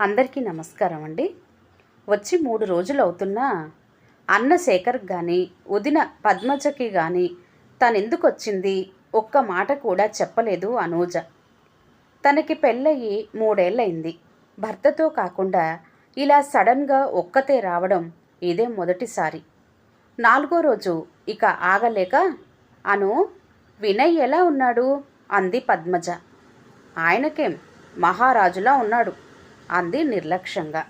అందరికీ నమస్కారం అండి. వచ్చి మూడు రోజులు అవుతున్నా అన్నశేఖర్ కానీ ఉదిన పద్మజకి కానీ తనెందుకు వచ్చింది ఒక్క మాట కూడా చెప్పలేదు అనూజ. తనకి పెళ్ళయి మూడేళ్ళయింది. భర్తతో కాకుండా ఇలా సడన్గా ఒక్కతే రావడం ఇదే మొదటిసారి. నాలుగో రోజు ఇక ఆగలేక అను వినయ్ ఎలా ఉన్నాడు? అంది పద్మజ. ఆయనకేం? మహారాజులా ఉన్నాడు. అంది నిర్లక్ష్యంగా.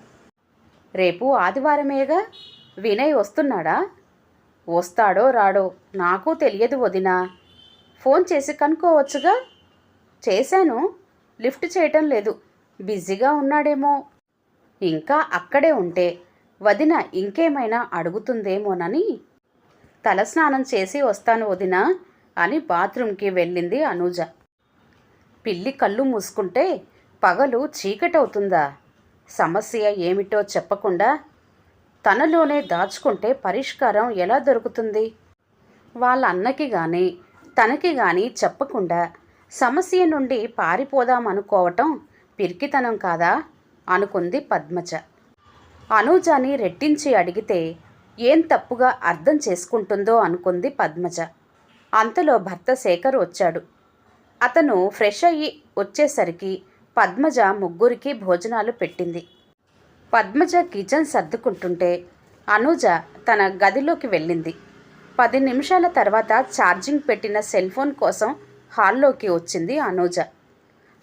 రేపు ఆదివారమేగా? వినయ్ వస్తున్నాడా? వస్తాడో రాడో నాకు తెలియదు వదినా. ఫోన్ చేసి కనుక్కోవచ్చుగా? చేశాను. లిఫ్ట్ చేయటం లేదు. బిజీగా ఉన్నాడేమో. ఇంకా అక్కడే ఉంటే వదిన ఇంకేమైనా అడుగుతుందేమోనని. తలస్నానం చేసి వస్తాను వదిన అని బాత్రూంకి వెళ్ళింది అనూజ. పిల్లి కళ్ళు మూసుకుంటే పగలు చీకటవుతుందా? సమస్య ఏమిటో చెప్పకుండా తనలోనే దాచుకుంటే పరిష్కారం ఎలా దొరుకుతుంది? వాళ్ళ అన్నకి కానీ తనకి కానీ చెప్పకుండా సమస్య నుండి పారిపోదామనుకోవటం పిరికితనం కాదా? అనుకుంది పద్మజ. అనూజాని రెట్టించి అడిగితే ఏం తప్పుగా అర్థం చేసుకుంటుందో అనుకుంది పద్మజ. అంతలో భర్త శేఖర్ వచ్చాడు. అతను ఫ్రెష్ అయ్యి వచ్చేసరికి పద్మజ ముగ్గురికి భోజనాలు పెట్టింది. పద్మజ కిచెన్ సర్దుకుంటుంటే అనూజ తన గదిలోకి వెళ్ళింది. పది నిమిషాల తర్వాత ఛార్జింగ్ పెట్టిన సెల్ ఫోన్ కోసం హాల్లోకి వచ్చింది అనూజ.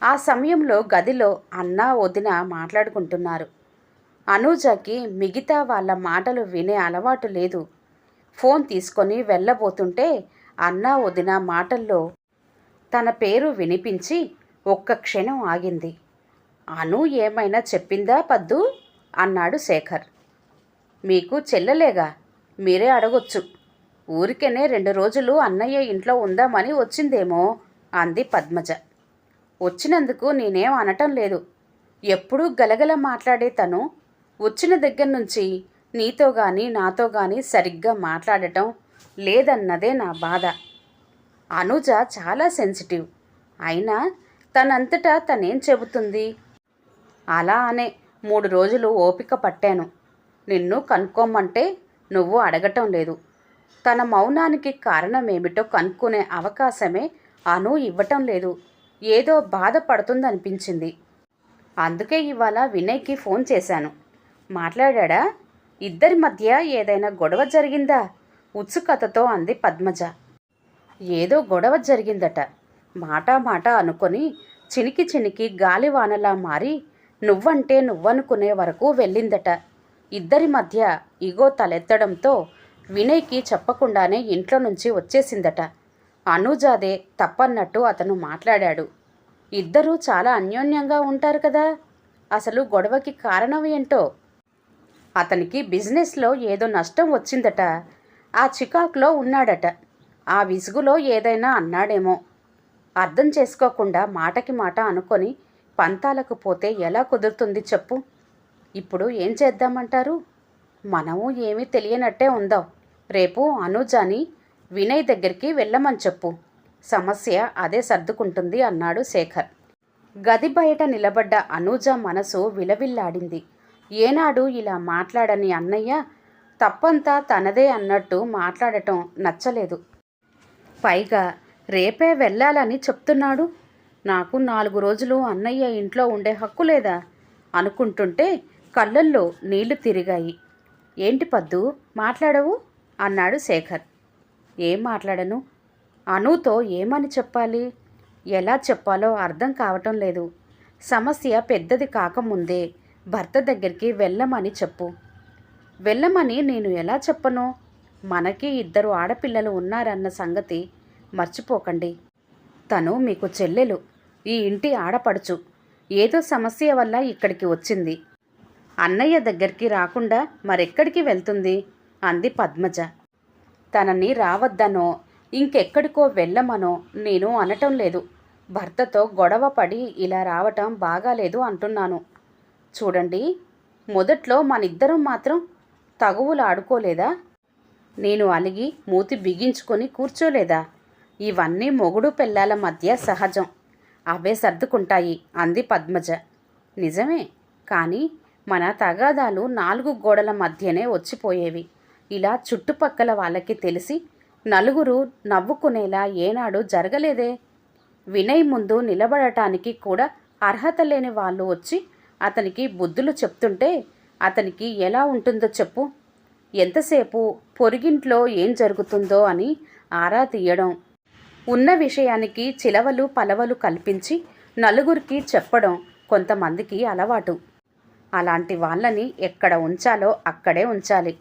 ఆ సమయంలో గదిలో అన్న వదిన మాట్లాడుకుంటున్నారు. అనూజకి మిగతా వాళ్ళ మాటలు వినే అలవాటు లేదు. ఫోన్ తీసుకొని వెళ్ళబోతుంటే అన్న వదిన మాటల్లో తన పేరు వినిపించి ఒక్క క్షణం ఆగింది. అను ఏమైనా చెప్పిందా పద్దు? అన్నాడు శేఖర్. మీకు చెల్లలేగా? మీరే అడగొచ్చు. ఊరికేనే రెండు రోజులు అన్నయ్య ఇంట్లో ఉందామని వచ్చిందేమో అంది పద్మజ. వచ్చినందుకు నేనేం అనటం లేదు. ఎప్పుడూ గలగల మాట్లాడే తను. వచ్చిన దగ్గర నుంచి నీతో కానీ నాతో కానీ సరిగ్గా మాట్లాడటం లేదన్నదే నా బాధ. అనుజ చాలా సెన్సిటివ్. అయినా తనంతటా తనేం చెబుతుంది? అలా అనే మూడు రోజులు ఓపిక పట్టాను. నిన్ను కనుక్కోమంటే నువ్వు అడగటం లేదు. తన మౌనానికి కారణమేమిటో కనుక్కునే అవకాశమే అను ఇవ్వటం లేదు. ఏదో బాధపడుతుందనిపించింది అందుకే ఇవాళ వినయ్కి ఫోన్ చేశాను. మాట్లాడా ఇద్దరి మధ్య ఏదైనా గొడవ జరిగిందా? ఉత్సుకతతో అంది పద్మజ. ఏదో గొడవ జరిగిందట. మాట మాట అనుకొని చినికి చినికి గాలివానలా మారి నువ్వంటే నువ్వనుకునే వరకు వెళ్ళిందట. ఇద్దరి మధ్య ఇగో తలెత్తడంతో వినయ్కి చెప్పకుండానే ఇంట్లో నుంచి వచ్చేసిందట. అనుజాదే తప్పన్నట్టు అతను మాట్లాడాడు. ఇద్దరూ చాలా అన్యోన్యంగా ఉంటారు కదా? అసలు గొడవకి కారణం ఏంటో? అతనికి బిజినెస్లో ఏదో నష్టం వచ్చిందట. ఆ చికాక్లో ఉన్నాడట. ఆ విసుగులో ఏదైనా అన్నాడేమో. అర్థం చేసుకోకుండా మాటకి మాట అనుకొని పంతాలకు పోతే ఎలా కుదురుతుంది చెప్పు. ఇప్పుడు ఏం చేద్దామంటారు? మనము ఏమీ తెలియనట్టే ఉందాం. రేపు అనుజాని వినయ్ దగ్గరికి వెళ్ళమని చెప్పు. సమస్య అదే సర్దుకుంటుంది అన్నాడు శేఖర్. గది బయట నిలబడ్డ అనూజ మనసు విలవిల్లాడింది. ఏనాడు ఇలా మాట్లాడని అన్నయ్య తప్పంతా తనదే అన్నట్టు మాట్లాడటం నచ్చలేదు. పైగా రేపే వెళ్ళాలని చెప్తున్నాడు. నాకు నాలుగు రోజులు అన్నయ్య ఇంట్లో ఉండే హక్కు లేదా? అనుకుంటుంటే కళ్ళల్లో నీళ్ళు తిరిగాయి. ఏంటి పద్దు? మాట్లాడవు? అన్నాడు శేఖర్. ఏం మాట్లాడను? అనుతో ఏమని చెప్పాలి? ఎలా చెప్పాలో అర్థం కావటం లేదు. సమస్య పెద్దది కాకముందే భర్త దగ్గరికి వెళ్ళమని చెప్పు. వెళ్ళమని నేను ఎలా చెప్పను? మనకి ఇద్దరు ఆడపిల్లలు ఉన్నారన్న సంగతి మర్చిపోకండి. తను మీకు చెల్లెలు. ఈ ఇంటి ఆడపడుచు. ఏదో సమస్య వల్ల ఇక్కడికి వచ్చింది. అన్నయ్య దగ్గరికి రాకుండా మరెక్కడికి వెళ్తుంది? అంది పద్మజ. తనని రావద్దనో ఇంకెక్కడికో వెళ్ళమనో నేను అనటం లేదు. భర్తతో గొడవ పడి ఇలా రావటం బాగాలేదు అంటున్నాను. చూడండి మొదట్లో మనిద్దరం మాత్రం తగువులు ఆడుకోలేదా నేను అలిగి మూతి బిగించుకొని కూర్చోలేదా? ఇవన్నీ మొగుడు పెళ్ళాల మధ్య సహజం. అవే సర్దుకుంటాయి అంది పద్మజ. నిజమే కానీ మన తగాదాలు నాలుగు గోడల మధ్యనే వచ్చిపోయేవి. ఇలా చుట్టుపక్కల వాళ్ళకి తెలిసి నలుగురు నవ్వుకునేలా ఏనాడు జరగలేదే? వినయ్ ముందు నిలబడటానికి కూడా అర్హత లేని వాళ్ళు వచ్చి అతనికి బుద్ధులు చెప్తుంటే అతనికి ఎలా ఉంటుందో చెప్పు. ఎంతసేపు పొరిగింట్లో ఏం జరుగుతుందో అని ఆరా తీయడం ఉన్న విషయానికి చిలవలు పలవలు కల్పించి నలుగురికి చెప్పడం కొంతమందికి అలవాటు. అలాంటి వాళ్ళని ఎక్కడ ఉంచాలో అక్కడే ఉంచాలి.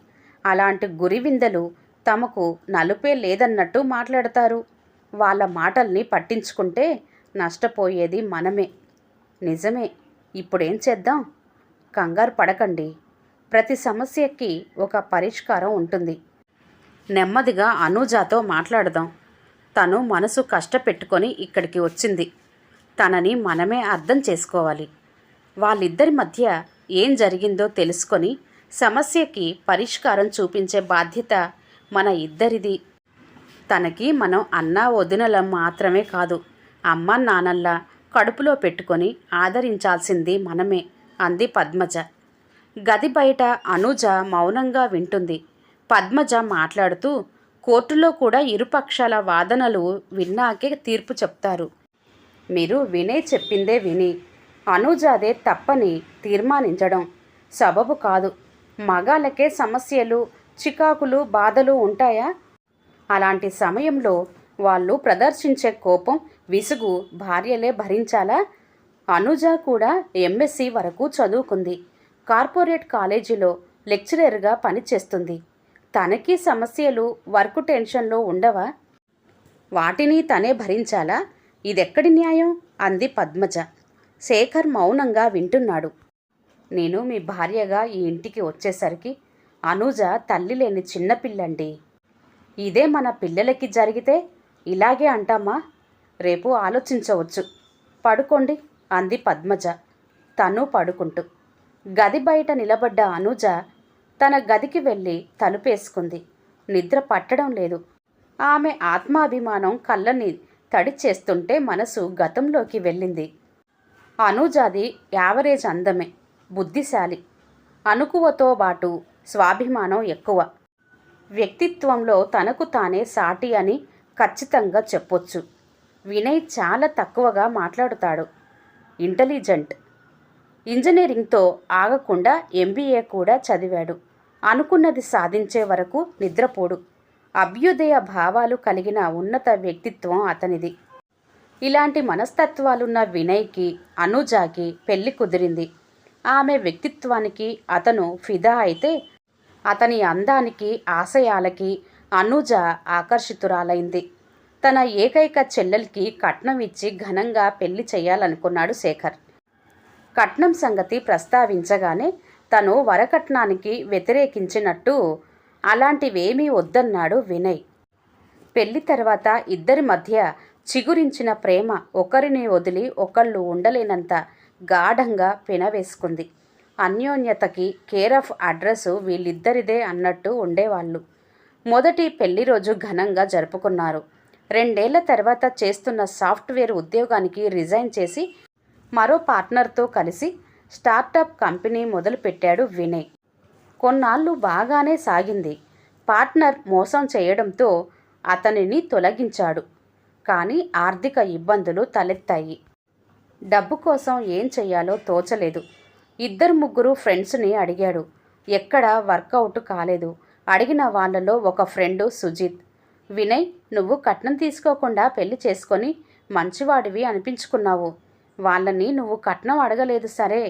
అలాంటి గురివిందలు తమకు నలుపే లేదన్నట్టు మాట్లాడతారు. వాళ్ళ మాటల్ని పట్టించుకుంటే నష్టపోయేది మనమే. నిజమే. ఇప్పుడేం చేద్దాం? కంగారు పడకండి. ప్రతి సమస్యకి ఒక పరిష్కారం ఉంటుంది. నెమ్మదిగా అనూజాతో మాట్లాడదాం. తను మనసు కష్టపెట్టుకొని ఇక్కడికి వచ్చింది. తనని మనమే అర్థం చేసుకోవాలి. వాళ్ళిద్దరి మధ్య ఏం జరిగిందో తెలుసుకొని సమస్యకి పరిష్కారం చూపించే బాధ్యత మన ఇద్దరిది. తనకి మనం అన్నా వదినలం మాత్రమే కాదు అమ్మ నాన్నల్లా కడుపులో పెట్టుకొని ఆదరించాల్సింది మనమే అంది పద్మజ. గది బయట అనుజ మౌనంగా వింటుంది. పద్మజ మాట్లాడుతూ కోర్టులో కూడా ఇరుపక్షాల వాదనలు విన్నాకే తీర్పు చెప్తారు. మీరు వినే చెప్పిందే విని అనుజాదే తప్పని తీర్మానించడం సబబు కాదు. మగాళ్ళకే సమస్యలు చికాకులు బాధలు ఉంటాయా? అలాంటి సమయంలో వాళ్ళు ప్రదర్శించే కోపం విసుగు భార్యలే భరించాలా? అనుజ కూడా ఎంఎస్సి వరకు చదువుకుంది. కార్పొరేట్ కాలేజీలో లెక్చరర్గా పనిచేస్తుంది. తనకి సమస్యలు వర్క్ టెన్షన్లో ఉండవా? వాటిని తనే భరించాలా? ఇదెక్కడి న్యాయం? అంది పద్మజ. శేఖర్ మౌనంగా వింటున్నాడు. నేను మీ భార్యగా ఈ ఇంటికి వచ్చేసరికి అనూజ తల్లి లేని చిన్నపిల్లండి ఇదే మన పిల్లలకి జరిగితే ఇలాగే అంటామా? రేపు ఆలోచించవచ్చు. పడుకోండి అంది పద్మజ. తను పడుకుంటూ. గది బయట నిలబడ్డ అనూజ తన గదికి వెళ్ళి తలుపేసుకుంది. నిద్ర పట్టడం లేదు. ఆమె ఆత్మాభిమానం కళ్ళని తడి చేస్తుంటే మనసు గతంలోకి వెళ్ళింది. అనూజాది యావరేజ్ అందమే బుద్ధిశాలి. అనుకువతో పాటు స్వాభిమానం ఎక్కువ. వ్యక్తిత్వంలో తనకు తానే సాటి అని ఖచ్చితంగా చెప్పొచ్చు. వినయ్ చాలా తక్కువగా మాట్లాడుతాడు. ఇంటెలిజెంట్. ఇంజనీరింగ్తో ఆగకుండా ఎంబీఏ కూడా చదివాడు. అనుకున్నది సాధించే వరకు నిద్రపోడు. అభ్యుదయ భావాలు కలిగిన ఉన్నత వ్యక్తిత్వం అతనిది. ఇలాంటి మనస్తత్వాలున్న వినయ్కి అనుజాకి పెళ్ళి కుదిరింది. ఆమె వ్యక్తిత్వానికి అతను ఫిదా అయితే అతని అందానికి ఆశయాలకి అనుజ ఆకర్షితురాలైంది. తన ఏకైక చెల్లెలికి కట్నం ఇచ్చి ఘనంగా పెళ్ళి చేయాలనుకున్నాడు శేఖర్. కట్నం సంగతి ప్రస్తావించగానే తను వరకట్నానికి వ్యతిరేకించినట్టు అలాంటివేమీ వద్దన్నాడు వినయ్. పెళ్ళి తర్వాత ఇద్దరి మధ్య చిగురించిన ప్రేమ ఒకరిని వదిలి ఒకళ్ళు ఉండలేనంత గాఢంగా పెనవేసుకుంది. అన్యోన్యతకి కేర్ ఆఫ్ అడ్రస్ వీళ్ళిద్దరిదే అన్నట్టు ఉండేవాళ్ళు. మొదటి పెళ్ళి రోజు ఘనంగా జరుపుకున్నారు. రెండేళ్ళ తర్వాత చేస్తున్న సాఫ్ట్వేర్ ఉద్యోగానికి రిజైన్ చేసి మరో పార్ట్నర్తో కలిసి స్టార్టప్ కంపెనీ మొదలుపెట్టాడు వినయ్. కొన్నాళ్ళు బాగానే సాగింది. పార్ట్నర్ మోసం చేయడంతో అతనిని తొలగించాడు. కానీ ఆర్థిక ఇబ్బందులు తలెత్తాయి. డబ్బు కోసం ఏం చెయ్యాలో తోచలేదు. ఇద్దరు ముగ్గురు ఫ్రెండ్స్ని అడిగాడు. ఎక్కడ వర్కౌట్ కాలేదు. అడిగిన వాళ్ళలో ఒక ఫ్రెండు సుజిత్. వినయ్ నువ్వు కట్నం తీసుకోకుండా పెళ్ళి చేసుకొని మంచివాడివి అనిపించుకున్నావు. వాళ్ళని నువ్వు కట్నం అడగలేదు సరే.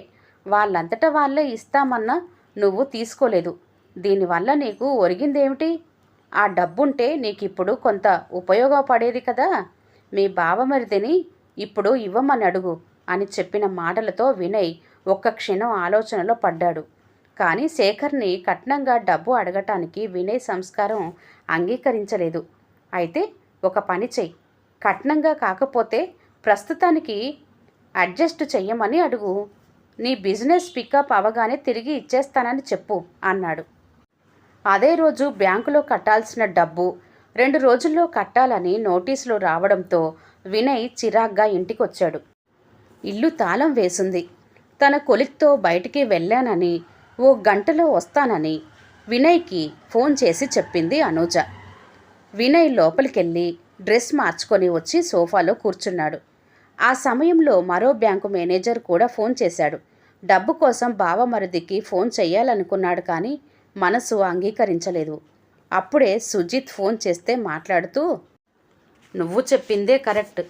వాళ్ళంతటా వాళ్ళే ఇస్తామన్నా నువ్వు తీసుకోలేదు. దీనివల్ల నీకు ఒరిగిందేమిటి? ఆ డబ్బుంటే నీకిప్పుడు కొంత ఉపయోగపడేది కదా. మీ బావమరిదిని ఇప్పుడు ఇవ్వమని అడుగు అని చెప్పిన మాటలతో వినయ్ ఒక్క క్షణం ఆలోచనలో పడ్డాడు. కానీ శేఖర్ని కట్నంగా డబ్బు అడగటానికి వినయ్ సంస్కారం అంగీకరించలేదు. అయితే ఒక పని చెయ్యి. కట్నంగా కాకపోతే ప్రస్తుతానికి అడ్జస్ట్ చెయ్యమని అడుగు. నీ బిజినెస్ పికప్ అవగానే తిరిగి ఇచ్చేస్తానని చెప్పు అన్నాడు. అదే రోజు బ్యాంకులో కట్టాల్సిన డబ్బు రెండు రోజుల్లో కట్టాలని నోటీసులు రావడంతో వినయ్ చిరాగ్గా ఇంటికొచ్చాడు. ఇల్లు తాళం వేసింది. తన కొలిక్తో బయటికి వెళ్ళానని ఓ గంటలో వస్తానని వినయ్కి ఫోన్ చేసి చెప్పింది అనూజ. వినయ్ లోపలికెళ్ళి డ్రెస్ మార్చుకొని వచ్చి సోఫాలో కూర్చున్నాడు. ఆ సమయంలో మరో బ్యాంకు మేనేజర్ కూడా ఫోన్ చేశాడు. డబ్బు కోసం బావమరిదికి ఫోన్ చేయాలనుకున్నాడు కానీ మనసు అంగీకరించలేదు. అప్పుడే సుజిత్ ఫోన్ చేస్తే మాట్లాడుతూ నువ్వు చెప్పిందే కరెక్ట్.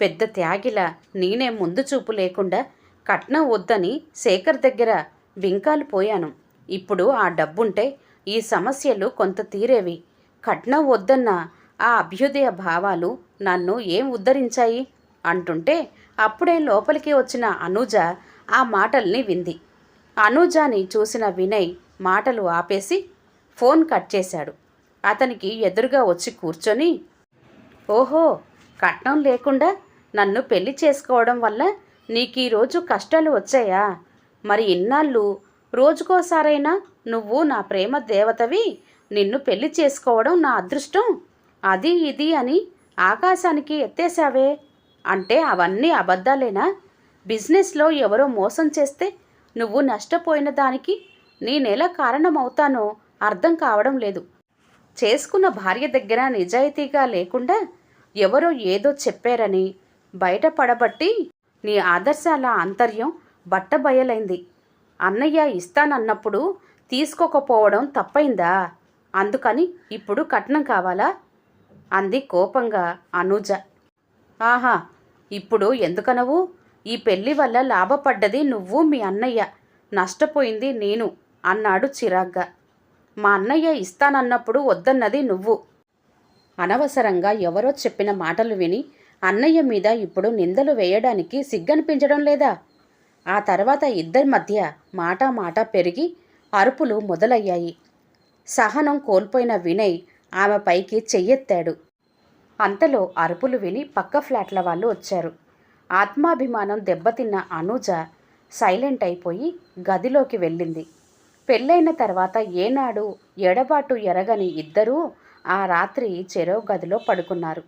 పెద్ద త్యాగిలా నేనే ముందు చూపు లేకుండా కట్నం వద్దని శేఖర్ దగ్గర బింకాలు పోయాను. ఇప్పుడు ఆ డబ్బుంటే ఈ సమస్యలు కొంత తీరేవి. కట్నం వద్దన్న ఆ అభ్యుదయ భావాలు నన్ను ఏం ఉద్ధరించాయి? అంటుంటే అప్పుడే లోపలికి వచ్చిన అనూజ ఆ మాటల్ని వింది. అనూజాని చూసిన వినయ్ మాటలు ఆపేసి ఫోన్ కట్ చేశాడు. అతనికి ఎదురుగా వచ్చి కూర్చొని ఓహో కట్నం లేకుండా నన్ను పెళ్ళి చేసుకోవడం వల్ల నీకు ఈరోజు కష్టాలు వచ్చాయా? మరి ఇన్నాళ్ళు రోజుకోసారైనా నువ్వు నా ప్రేమ దేవతవి నిన్ను పెళ్ళి చేసుకోవడం నా అదృష్టం. అది ఇది అని ఆకాశానికి ఎత్తేశావే. అంటే అవన్నీ అబద్ధాలేనా? బిజినెస్లో ఎవరో మోసం చేస్తే నువ్వు నష్టపోయిన దానికి నేనెలా కారణమవుతానో అర్థం కావడం లేదు. చేసుకున్న భార్య దగ్గర నిజాయితీగా లేకుండా ఎవరో ఏదో చెప్పారని బయటపడబట్టి నీ ఆదర్శాల ఆంతర్యం బట్టబయలైంది. అన్నయ్య ఇస్తానన్నప్పుడు తీసుకోకపోవడం తప్పైందా? అందుకని ఇప్పుడు కట్నం కావాలా? అంది కోపంగా అనూజ. ఆహా ఇప్పుడు ఎందుకనవు? ఈ పెళ్ళి వల్ల లాభపడ్డది నువ్వు మీ అన్నయ్య. నష్టపోయింది నేను అన్నాడు చిరాగ్గా. మా అన్నయ్య ఇస్తానన్నప్పుడు వద్దన్నది నువ్వు. అనవసరంగా ఎవరో చెప్పిన మాటలు విని అన్నయ్య మీద ఇప్పుడు నిందలు వేయడానికి సిగ్గనిపించడం లేదా? ఆ తర్వాత ఇద్దరి మధ్య మాట మాట పెరిగి అరుపులు మొదలయ్యాయి. సహనం కోల్పోయిన వినయ్ ఆమె పైకి చెయ్యెత్తాడు. అంతలో అరుపులు విని పక్క ఫ్లాట్ల వాళ్ళు వచ్చారు. ఆత్మాభిమానం దెబ్బతిన్న అనూజ సైలెంట్ అయిపోయి గదిలోకి వెళ్ళింది. పెళ్ళైన తర్వాత ఏనాడు ఎడబాటు ఎరగని ఇద్దరూ ఆ రాత్రి చెరో గదిలో పడుకున్నారు.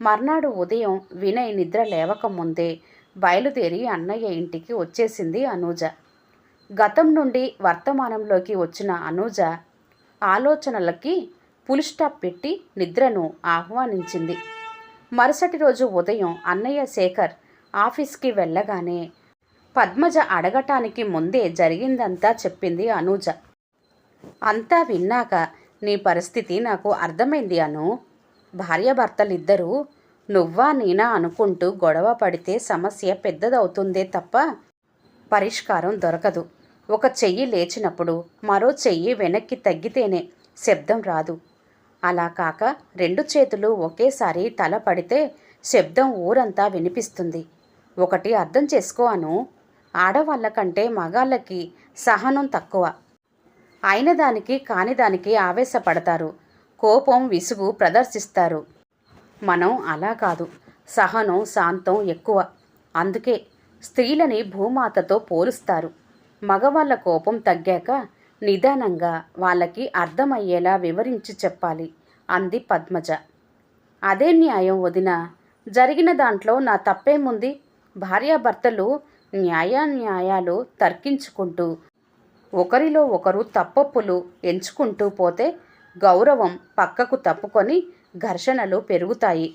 మర్నాడు ఉదయం వినయ్ నిద్ర లేవకముందే బయలుదేరి అన్నయ్య ఇంటికి వచ్చేసింది అనూజ. గతం నుండి వర్తమానంలోకి వచ్చిన అనూజ ఆలోచనలకి పుల్ స్టాప్ పెట్టి నిద్రను ఆహ్వానించింది. మరుసటి రోజు ఉదయం అన్నయ్య శేఖర్ ఆఫీస్కి వెళ్ళగానే పద్మజ అడగటానికి ముందే జరిగిందంతా చెప్పింది అనూజ. అంతా విన్నాక నీ పరిస్థితి నాకు అర్థమైంది అను. భార్యాభర్తలిద్దరూ నువ్వా నేనా అనుకుంటూ గొడవ పడితే సమస్య పెద్దదవుతుందే తప్ప పరిష్కారం దొరకదు. ఒక చెయ్యి లేచినప్పుడు మరో చెయ్యి వెనక్కి తగ్గితేనే శబ్దం రాదు. అలా కాక రెండు చేతులు ఒకేసారి తల పడితే శబ్దం ఊరంతా వినిపిస్తుంది. ఒకటి అర్థం చేసుకో అను. ఆడవాళ్ళ కంటే మగాళ్ళకి సహనం తక్కువ. అయిన దానికి కాని దానికి ఆవేశపడతారు. కోపం విసుగు ప్రదర్శిస్తారు. మనం అలా కాదు. సహనం శాంతం ఎక్కువ. అందుకే స్త్రీలని భూమాతతో పోలుస్తారు. మగవాళ్ళ కోపం తగ్గాక నిదానంగా వాళ్ళకి అర్థమయ్యేలా వివరించి చెప్పాలి అంది పద్మజ. అదే న్యాయం వదిన. జరిగిన దాంట్లో నా తప్పేముంది? భార్యాభర్తలు న్యాయాన్యాయాలు తర్కించుకుంటూ ఒకరిలో ఒకరు తప్పప్పులు ఎంచుకుంటూ పోతే గౌరవం పక్కకు తప్పుకొని ఘర్షణలు పెరుగుతాయి.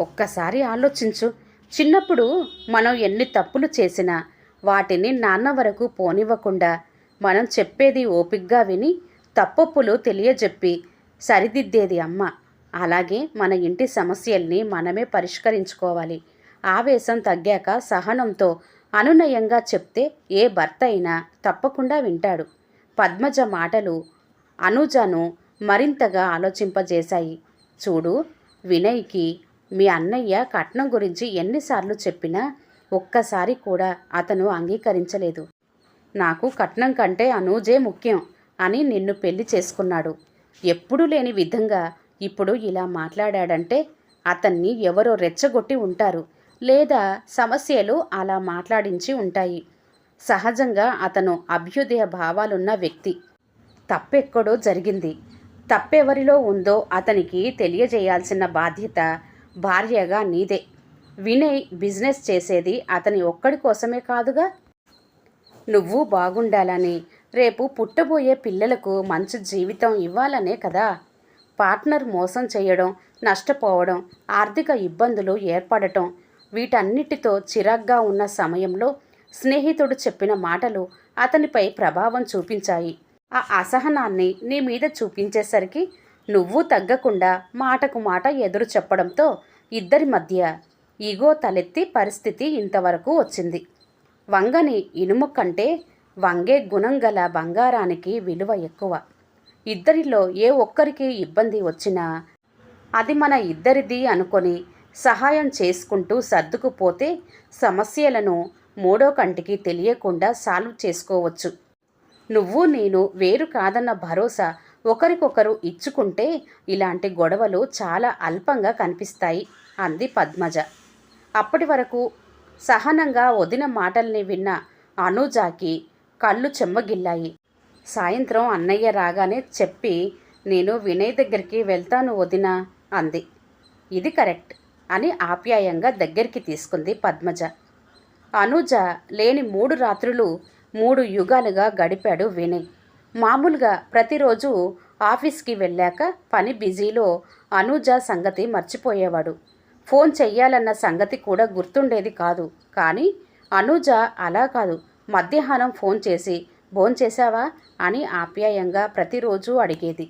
ఒక్కసారి ఆలోచించు. చిన్నప్పుడు మనం ఎన్ని తప్పులు చేసినా వాటిని నాన్న వరకు పోనివ్వకుండా మనం చెప్పేది ఓపిగ్గా విని తప్పొప్పులు తెలియజెప్పి సరిదిద్దేది అమ్మ. అలాగే మన ఇంటి సమస్యల్ని మనమే పరిష్కరించుకోవాలి. ఆవేశం తగ్గాక సహనంతో అనునయంగా చెప్తే ఏ భర్త అయినా తప్పకుండా వింటాడు. పద్మజ మాటలు అనుజను మరింతగా ఆలోచింపజేశాయి. చూడు వినయ్కి మీ అన్నయ్య కట్నం గురించి ఎన్నిసార్లు చెప్పినా ఒక్కసారి కూడా అతను అంగీకరించలేదు. నాకు కట్నం కంటే అనూజే ముఖ్యం అని నిన్ను పెళ్ళి చేసుకున్నాడు. ఎప్పుడూ లేని విధంగా ఇప్పుడు ఇలా మాట్లాడాడంటే అతన్ని ఎవరో రెచ్చగొట్టి ఉంటారు లేదా సమస్యలు అలా మాట్లాడించి ఉంటాయి. సహజంగా అతను అభ్యుదయ భావాలున్న వ్యక్తి. తప్పెక్కడో జరిగింది. తప్పెవరిలో ఉందో అతనికి తెలియజేయాల్సిన బాధ్యత భార్యగా నీదే. వినయ్ బిజినెస్ చేసేది అతని ఒక్కడి కోసమే కాదుగా నువ్వు బాగుండాలని. రేపు పుట్టబోయే పిల్లలకు మంచి జీవితం ఇవ్వాలనే కదా. పార్ట్నర్ మోసం చేయడం నష్టపోవడం ఆర్థిక ఇబ్బందులు ఏర్పడటం వీటన్నిటితో చిరాగ్గా ఉన్న సమయంలో స్నేహితుడు చెప్పిన మాటలు అతనిపై ప్రభావం చూపించాయి. ఆ అసహనాన్ని నీ మీద చూపించేసరికి నువ్వు తగ్గకుండా మాటకు మాట ఎదురు చెప్పడంతో ఇద్దరి మధ్య ఈగో తలెత్తి పరిస్థితి ఇంతవరకు వచ్చింది. వంగని ఇనుము కంటే వంగే గుణం గల బంగారానికి విలువ ఎక్కువ. ఇద్దరిలో ఏ ఒక్కరికి ఇబ్బంది వచ్చినా అది మన ఇద్దరిది అనుకొని సహాయం చేసుకుంటూ సర్దుకుపోతే సమస్యలను మూడో కంటికి తెలియకుండా సాల్వ్ చేసుకోవచ్చు. నువ్వు నేను వేరు కాదన్న భరోసా ఒకరికొకరు ఇచ్చుకుంటే ఇలాంటి గొడవలు చాలా అల్పంగా కనిపిస్తాయి అంది పద్మజ. అప్పటి వరకు సహనంగా వదిన మాటల్ని విన్న అనూజాకి కళ్ళు చెమ్మగిల్లాయి. సాయంత్రం అన్నయ్య రాగానే చెప్పి నేను వినయ్ దగ్గరికి వెళ్తాను వదిన అంది. ఇది కరెక్ట్ అని ఆప్యాయంగా దగ్గరికి తీసుకుంది పద్మజ. అనుజ లేని మూడు రాత్రులు మూడు యుగాలుగా గడిపాడు వినయ్. మామూలుగా ప్రతిరోజు ఆఫీస్కి వెళ్ళాక పని బిజీలో అనూజ సంగతి మర్చిపోయేవాడు. ఫోన్ చెయ్యాలన్న సంగతి కూడా గుర్తుండేది కాదు. కానీ అనూజ అలా కాదు. మధ్యాహ్నం ఫోన్ చేసి భోంచేశావా అని ఆప్యాయంగా ప్రతిరోజు అడిగేది.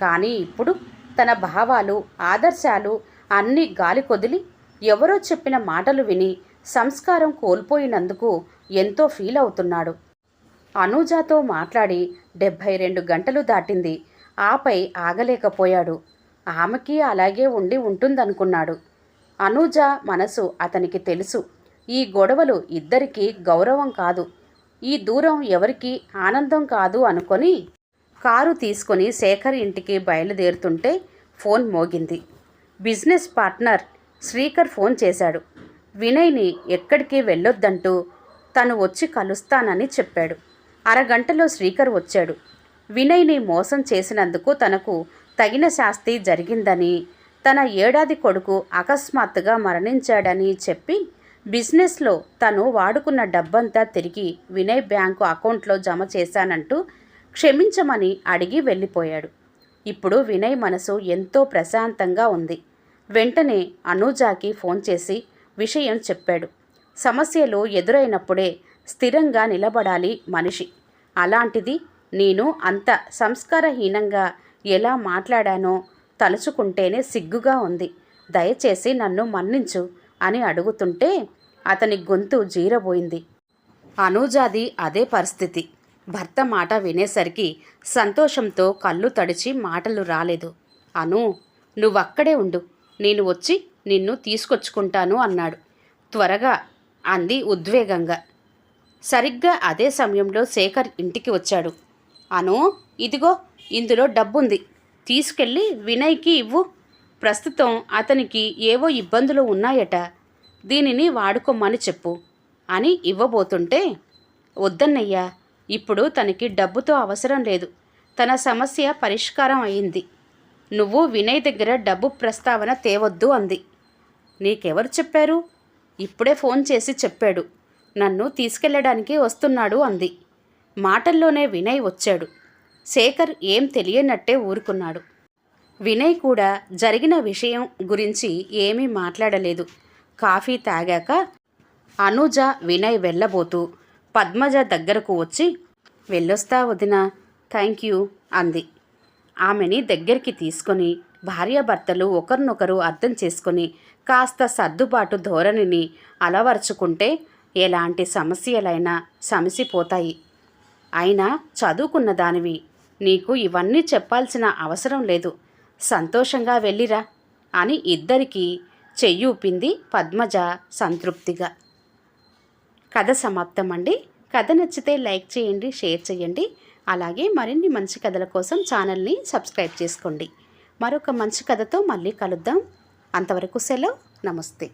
కానీ ఇప్పుడు తన భావాలు ఆదర్శాలు అన్నీ గాలి కొదిలి ఎవరో చెప్పిన మాటలు విని సంస్కారం కోల్పోయినందుకు ఎంతో ఫీల్ అవుతున్నాడు. అనూజాతో మాట్లాడి డెబ్భై రెండు గంటలు దాటింది. ఆపై ఆగలేకపోయాడు. ఆమెకి అలాగే ఉండి ఉంటుందనుకున్నాడు. అనూజ మనసు అతనికి తెలుసు. ఈ గొడవలు ఇద్దరికీ గౌరవం కాదు. ఈ దూరం ఎవరికి ఆనందం కాదు అనుకొని కారు తీసుకొని శేఖర్ ఇంటికి బయలుదేరుతుంటే ఫోన్ మోగింది. బిజినెస్ పార్ట్నర్ శ్రీకర్ ఫోన్ చేశాడు. వినయ్ని ఎక్కడికి వెళ్ళొద్దంటూ తను వచ్చి కలుస్తానని చెప్పాడు. అరగంటలో శ్రీకర్ వచ్చాడు. వినయ్ని మోసం చేసినందుకు తనకు తగిన శాస్తి జరిగిందని తన ఏడాది కొడుకు అకస్మాత్తుగా మరణించాడని చెప్పి బిజినెస్లో తను వాడుకున్న డబ్బంతా తిరిగి వినయ్ బ్యాంకు అకౌంట్లో జమ చేశానంటూ క్షమించమని అడిగి వెళ్ళిపోయాడు. ఇప్పుడు వినయ్ మనసు ఎంతో ప్రశాంతంగా ఉంది. వెంటనే అనూజాకి ఫోన్ చేసి విషయం చెప్పాడు. సమస్యలు ఎదురైనప్పుడే స్థిరంగా నిలబడాలి మనిషి. అలాంటిది నేను అంత సంస్కారహీనంగా ఎలా మాట్లాడానో తలుచుకుంటేనే సిగ్గుగా ఉంది. దయచేసి నన్ను మన్నించు అని అడుగుతుంటే అతని గొంతు జీరబోయింది. అనూజాది అదే పరిస్థితి. భర్త మాట వినేసరికి సంతోషంతో కళ్ళు తడిచి మాటలు రాలేదు. అను నువ్వక్కడే ఉండు. నేను వచ్చి నిన్ను తీసుకొచ్చుకుంటాను అన్నాడు. త్వరగా అంది ఉద్వేగంగా. సరిగ్గా అదే సమయంలో శేఖర్ ఇంటికి వచ్చాడు. అను ఇదిగో ఇందులో డబ్బుంది. తీసుకెళ్ళి వినయ్కి ఇవ్వు. ప్రస్తుతం అతనికి ఏవో ఇబ్బందులు ఉన్నాయట. దీనిని వాడుకోమని చెప్పు అని ఇవ్వబోతుంటే వద్దన్నయ్యా ఇప్పుడు తనకి డబ్బుతో అవసరం లేదు. తన సమస్య పరిష్కారం అయింది. నువ్వు వినయ్ దగ్గర డబ్బు ప్రస్తావన తేవద్దు అంది. నీకెవరు చెప్పారు? ఇప్పుడే ఫోన్ చేసి చెప్పాడు. నన్ను తీసుకెళ్ళడానికి వస్తున్నాడు అంది. మాటల్లోనే వినయ్ వచ్చాడు. శేఖర్ ఏం తెలియనట్టే ఊరుకున్నాడు. వినయ్ కూడా జరిగిన విషయం గురించి ఏమీ మాట్లాడలేదు. కాఫీ తాగాక అనుజ వినయ్ వెళ్ళబోతూ పద్మజ దగ్గరకు వచ్చి వెళ్ళొస్తా వదినా థ్యాంక్ యూ అంది. ఆమెని దగ్గరికి తీసుకొని భార్యాభర్తలు ఒకరినొకరు అర్థం చేసుకొని కాస్త సర్దుబాటు ధోరణిని అలవర్చుకుంటే ఎలాంటి సమస్యలైనా సమసిపోతాయి. అయినా చదువుకున్న దానివి నీకు ఇవన్నీ చెప్పాల్సిన అవసరం లేదు. సంతోషంగా వెళ్ళిరా అని ఇద్దరికీ చెయ్యూపింది పద్మజ సంతృప్తిగా. కథ సమాప్తం అండి కథ నచ్చితే లైక్ చేయండి షేర్ చేయండి. అలాగే మరిన్ని మంచి కథల కోసం ఛానల్ని సబ్స్క్రైబ్ చేసుకోండి. మరొక మంచి కథతో మళ్ళీ కలుద్దాం. అంతవరకు సెలవు. నమస్తే.